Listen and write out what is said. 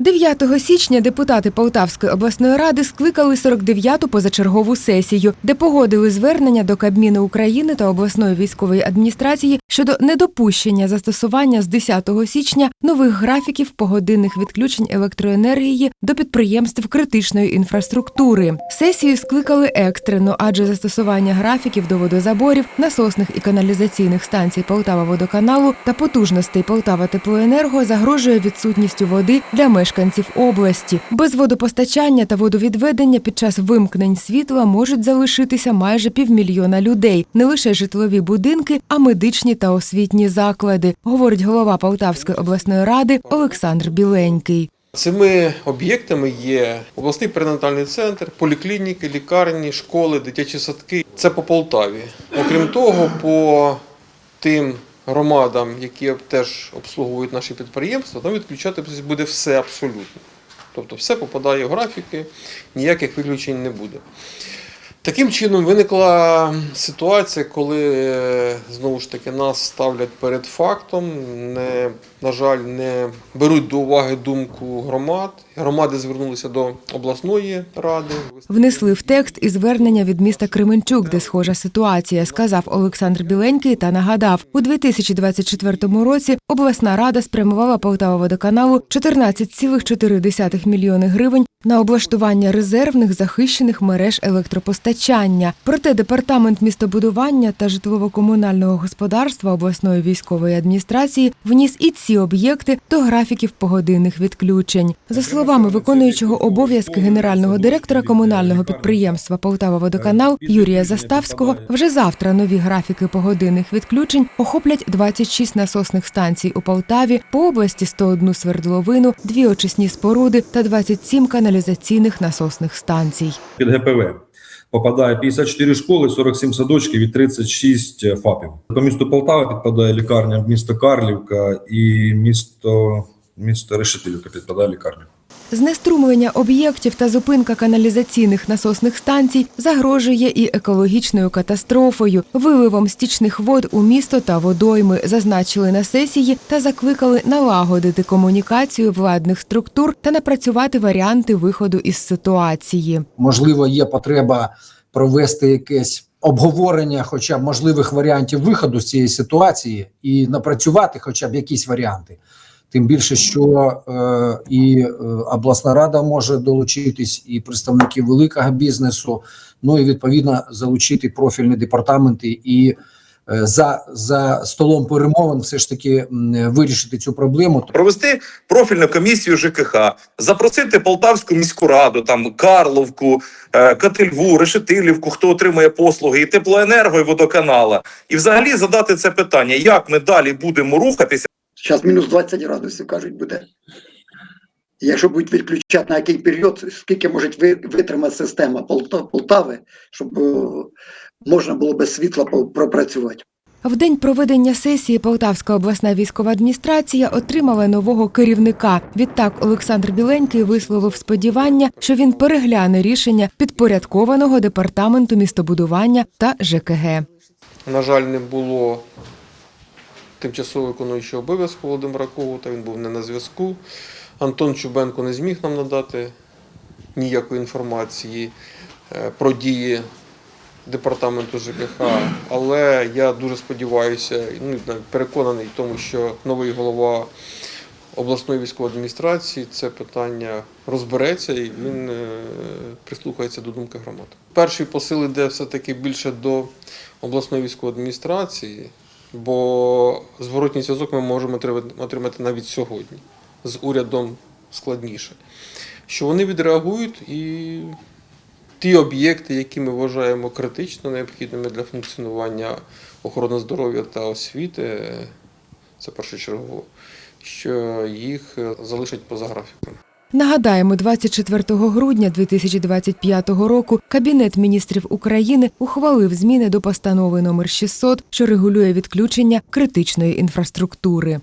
9 січня депутати Полтавської обласної ради скликали 49-ту позачергову сесію, де погодили звернення до Кабміну України та обласної військової адміністрації щодо недопущення застосування з 10 січня нових графіків погодинних відключень електроенергії до підприємств критичної інфраструктури. Сесію скликали екстрено, адже застосування графіків до водозаборів, насосних і каналізаційних станцій Полтава водоканалу та потужностей Полтава Теплоенерго загрожує відсутністю води для мешканців області. Без водопостачання та водовідведення під час вимкнень світла можуть залишитися майже півмільйона людей, не лише житлові будинки, а медичні та освітні заклади, говорить голова Полтавської обласної ради Олександр Біленький. Цими об'єктами є обласний перинатальний центр, поліклініки, лікарні, школи, дитячі садки. Це по Полтаві. Окрім того, по тим громадам, які теж обслуговують наші підприємства, там відключати буде все абсолютно. Тобто все попадає в графіки, ніяких виключень не буде. Таким чином виникла ситуація, коли е, знову ж таки нас ставлять перед фактом, не, на жаль, не беруть до уваги думку громад. Громади звернулися до обласної ради. Внесли в текст і звернення від міста Кременчук, де схожа ситуація, сказав Олександр Біленький та нагадав, у 2024 році обласна рада спрямувала Полтава водоканалу 14,4 мільйони гривень на облаштування резервних захищених мереж електропостачання. Проте департамент містобудування та житлово-комунального господарства обласної військової адміністрації вніс і ці об'єкти до графіків погодинних відключень. За словами виконуючого обов'язки генерального директора комунального підприємства Полтава Водоканал Юрія Заставського, вже завтра нові графіки погодинних відключень охоплять 26 насосних станцій у Полтаві, по області 101 свердловину, дві очисні споруди та 27 каналізаційних насосних станцій. під ГПВ. Попадає 54 школи, 47 садочків і 36 ФАПів. По місту Полтава підпадає лікарня, місто Карлівка і місто, місто Решетилівка підпадає лікарня. Знеструмлення об'єктів та зупинка каналізаційних насосних станцій загрожує і екологічною катастрофою. Виливом стічних вод у місто та водойми зазначили на сесії та закликали налагодити комунікацію владних структур та напрацювати варіанти виходу із ситуації. можливо, є потреба провести якесь обговорення, хоча б можливих варіантів виходу з цієї ситуації, і напрацювати хоча б якісь варіанти. Тим більше, що е, і е, обласна рада може долучитись, і представники великого бізнесу, ну і відповідно залучити профільні департаменти і е, за, за столом перемовин все ж таки м, вирішити цю проблему. провести профільну комісію ЖКХ, запросити Полтавську міську раду, там Карловку, е, Катильву, Решетилівку, хто отримує послуги, і теплоенерго, і водоканала, і взагалі задати це питання, як ми далі будемо рухатися. Зараз мінус 20 градусів, кажуть, буде. Якщо будуть відключати на який період, скільки може витримати система Полтави, щоб е, можна було без світла пропрацювати. В день проведення сесії Полтавська обласна військова адміністрація отримала нового керівника. Відтак Олександр Біленький висловив сподівання, що він перегляне рішення підпорядкованого департаменту містобудування та ЖКГ. На жаль, не було тимчасово виконуючого обов'язку Володимира Когута, він був не на зв'язку. Антон Чубенко не зміг нам надати ніякої інформації е, про дії департаменту ЖКХ, але я дуже сподіваюся, ну, переконаний в тому, що новий голова обласної військової адміністрації це питання розбереться і він е, прислухається до думки громад. Перший посил іде все-таки більше до обласної військової адміністрації, бо зворотній зв'язок ми можемо отримати- навіть сьогодні. З урядом складніше. Що вони відреагують і ті об'єкти, які ми вважаємо критично необхідними для функціонування охорони здоров'я та освіти, це першочергово, що їх залишать поза графіком. Нагадаємо, 24 грудня 2025 року Кабінет міністрів України ухвалив зміни до постанови номер 600, що регулює відключення критичної інфраструктури.